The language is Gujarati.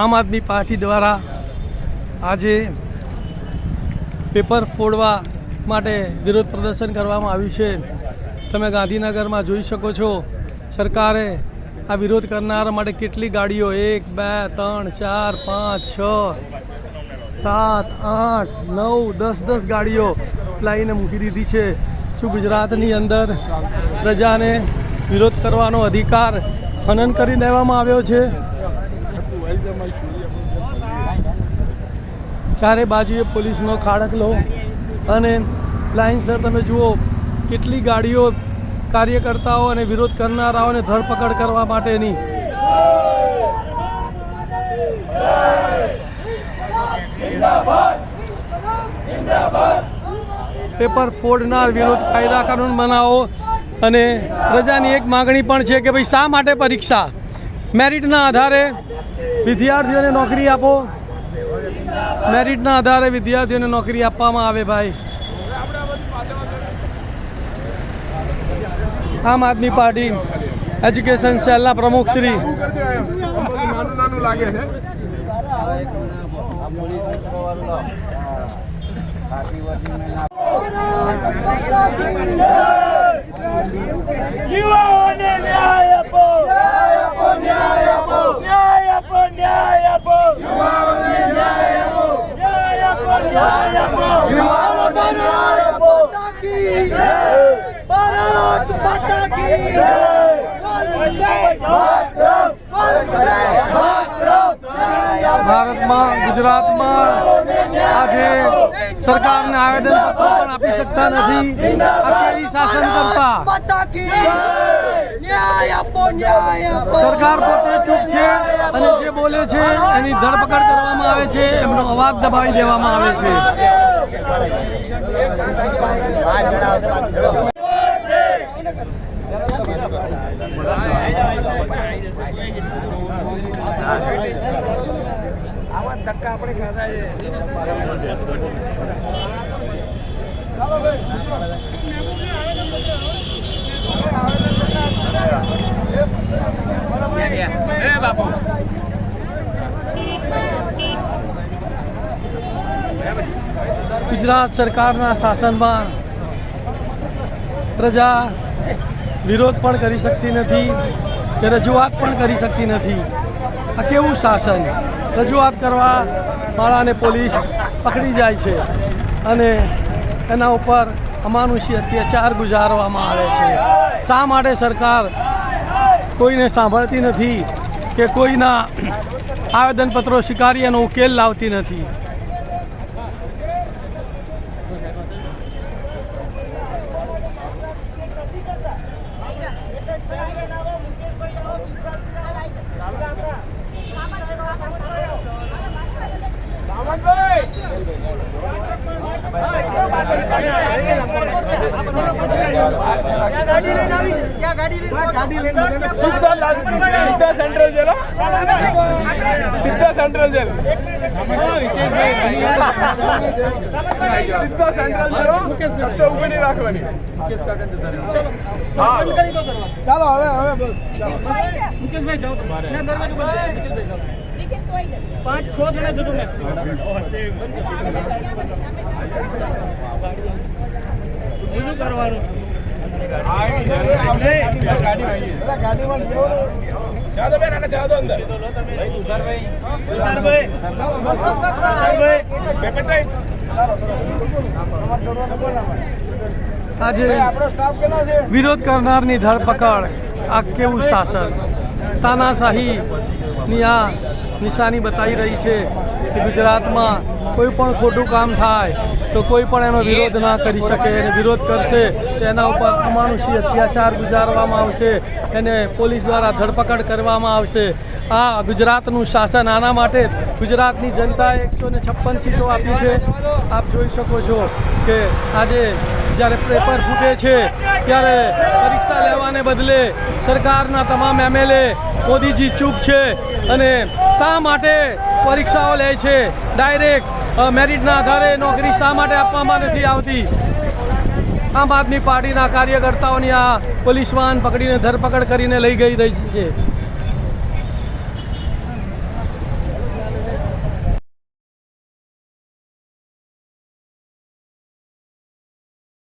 આમ આદમી પાર્ટી દ્વારા આજે પેપર ફોડવા માટે વિરોધ પ્રદર્શન કરવામાં આવ્યું છે. તમે ગાંધીનગરમાં જોઈ શકો છો, સરકારે આ વિરોધ કરનારા માટે કેટલી ગાડીઓ? એક, બે, ત્રણ, ચાર, પાંચ, છ, સાત, આઠ, નવ, દસ દસ ગાડીઓ લાવીને મૂકી દીધી છે. શું ગુજરાતની અંદર પ્રજાને વિરોધ કરવાનો અધિકાર હનન કરી દેવામાં આવ્યો છે. ચારે બાજુએ પોલીસનો ખાડકલો અને લાઇનસર તમે જુઓ કેટલી ગાડીઓ કાર્યકર્તાઓ અને વિરોધ કરનારાઓને ધરપકડ કરવા માટેની. પેપર ફોડનાર વિરોધ કાયદા કાનૂન બનાવો. અને પ્રજાની એક માગણી પણ છે કે ભાઈ શા માટે પરીક્ષા? મેરિટના આધારે વિદ્યાર્થીઓને નોકરી આપો. મેરિટના આધારે વિદ્યાર્થીઓને નોકરી આપવામાં આવે ભાઈ. આમ આદમી પાર્ટી એજ્યુકેશન સેલના પ્રમુખ શ્રી. યુવાઓને ન્યાય આપો ન્યાય આપો ન્યાય આપો ન્યાય આપો યુવાઓને ન્યાય આપો ન્યાય આપો ન્યાય આપો યુવાઓને ન્યાય આપો ભારત માતા કી જય વંદે માતરમ વંદે માતરમ ન્યાય આપો ભારતમાં, ગુજરાતમાં આજે સરકારને આવેદન પણ આપી શકતા નથી. અત્યારે શાસન કરતા સરકાર પોતે ચૂપ છે અને જે બોલે છે એની ધરપકડ કરવામાં આવે છે, એમનો અવાજ દબાવી દેવામાં આવે છે. ગુજરાત સરકારના શાસનમાં પ્રજા વિરોધ પણ કરી શકતી નથી કે રજૂઆત પણ કરી શકતી નથી. આ કેવું શાસન? રજૂઆત કરવા વાળાને પોલીસ પકડી જાય છે અને એના ઉપર અમાનુષી અત્યાચાર ગુજારવામાં આવે છે. શા માટે સરકાર કોઈને સાંભળતી નથી કે કોઈના આવેદનપત્રો સ્વીકારી એનો ઉકેલ લાવતી નથી? સીધા સેન્ટ્રલ જેલ. સીધા સેન્ટ્રલ જેલ સીધા સેન્ટ્રલ જેલ કશે ઊભી નહીં રાખવાની ચાલો હવે હવે પાંચ છ જણા. જજો મેક્સિમમ કરવાનું. આજે વિરોધ કરનારની ધરપકડ આ કેવું શાસન? તાનાશાહીની આ નિશાની બતાવી રહી છે કે ગુજરાતમાં કોઈ પણ ખોટું કામ થાય તો કોઈ પણ એનો વિરોધ ના કરી શકે એને વિરોધ કરશે તો એના ઉપર અમાનુષી અત્યાચાર ગુજારવામાં આવશે એને પોલીસ દ્વારા ધરપકડ કરવામાં આવશે. આ ગુજરાતનું શાસન આના માટે ગુજરાતની જનતાએ એકસો ને છપ્પન સીટો આપી છે. આપ જોઈ શકો છો કે આજે જ્યારે પેપર ફૂટે છે, ત્યારે પરીક્ષા લેવાને બદલે સરકારના તમામ એમએલએ મોદીજી ચૂપ છે. અને શા માટે પરીક્ષાઓ લે છે. ડાયરેક્ટ મેરિટના આધારે નોકરી શા માટે આપવામાં નથી આવતી? આમ આદમી પાર્ટીના કાર્યકર્તાઓની આ પોલીસ વાહન પકડીને ધરપકડ કરીને લઈ ગઈ રહી છે.